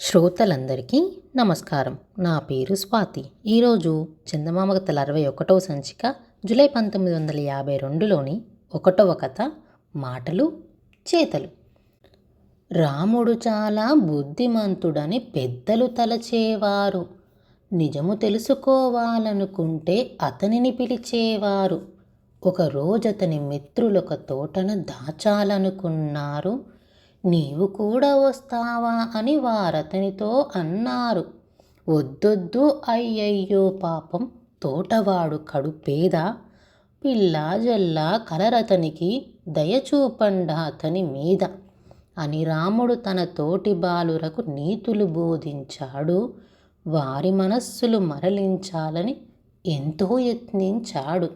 శ్రోతలందరికీ నమస్కారం. నా పేరు స్వాతి. ఈరోజు చందమామ కథల అరవై ఒకటవ సంచిక జూలై పంతొమ్మిది వందల యాభై రెండులోని ఒకటవ కథ మాటలు చేతలు. రాముడు చాలా బుద్ధిమంతుడని పెద్దలు తలచేవారు. నిజము తెలుసుకోవాలనుకుంటే అతనిని పిలిచేవారు. ఒకరోజు అతని అతని మిత్రులొక తోటను దాచాలనుకున్నారు. నీవు కూడా వస్తావా అని వారతనితో అన్నారు. వద్దొద్దు అయ్యయ్యో పాపం తోటవాడు కడుపేద. పిల్లా జల్లా కలరతనికి దయచూపండా అతని మీద. అని రాముడు తన తోటి బాలురకు నీతులు బోధించాడు. వారి మనస్సులు మరలించాలని ఎంతో యత్నించాడు.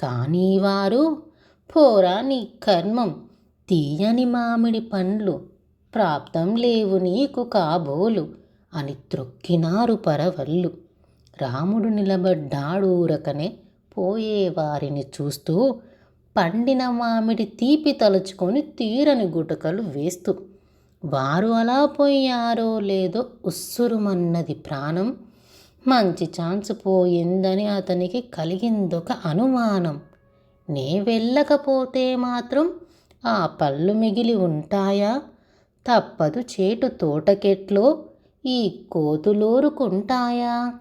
కానీ వారు పోరా నీ కర్మం తీయని మామిడి పండ్లు. ప్రాప్తం లేవు నీకు కాబోలు అని త్రొక్కినారు పరవళ్ళు. రాముడు నిలబడ్డాడు ఊరకనే పోయేవారిని చూస్తూ పండిన మామిడి తీపి తలుచుకొని తీరని గుటకలు వేస్తూ వారు అలా పోయారో లేదో ఉస్సురుమన్నది ప్రాణం. మంచి ఛాన్స్ పోయిందని అతనికి కలిగిందొక అనుమానం. నే వెళ్ళకపోతే మాత్రం ఆ పళ్ళు మిగిలి ఉంటాయా? తప్పదు చేటు తోటకెట్లో ఈ కోతులోరుకుంటాయా?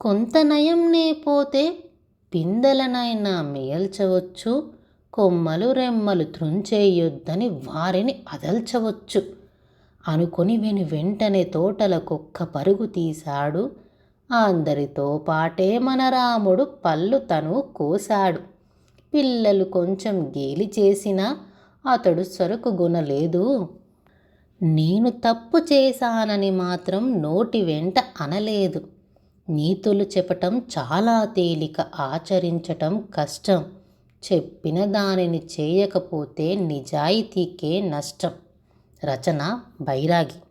కొంత నయం నేపోతే పిందెలనైనా మేల్చవచ్చు కొమ్మలు రెమ్మలు త్రుంచేయొద్దని వారిని అదల్చవచ్చు. అనుకొని వెను వెంటనే తోటల కుక్క పరుగు తీశాడు. అందరితో పాటే మన రాముడు పళ్ళు తను కోశాడు. పిల్లలు కొంచెం గేలి చేసినా అతడు సరుకు గుణలేదు నేను తప్పు చేశానని మాత్రం నోటి వెంట అనలేదు. నీతులు చెప్పటం చాలా తేలిక ఆచరించటం కష్టం. చెప్పిన దానిని చేయకపోతే నిజాయితీకే నష్టం. రచన బైరాగి.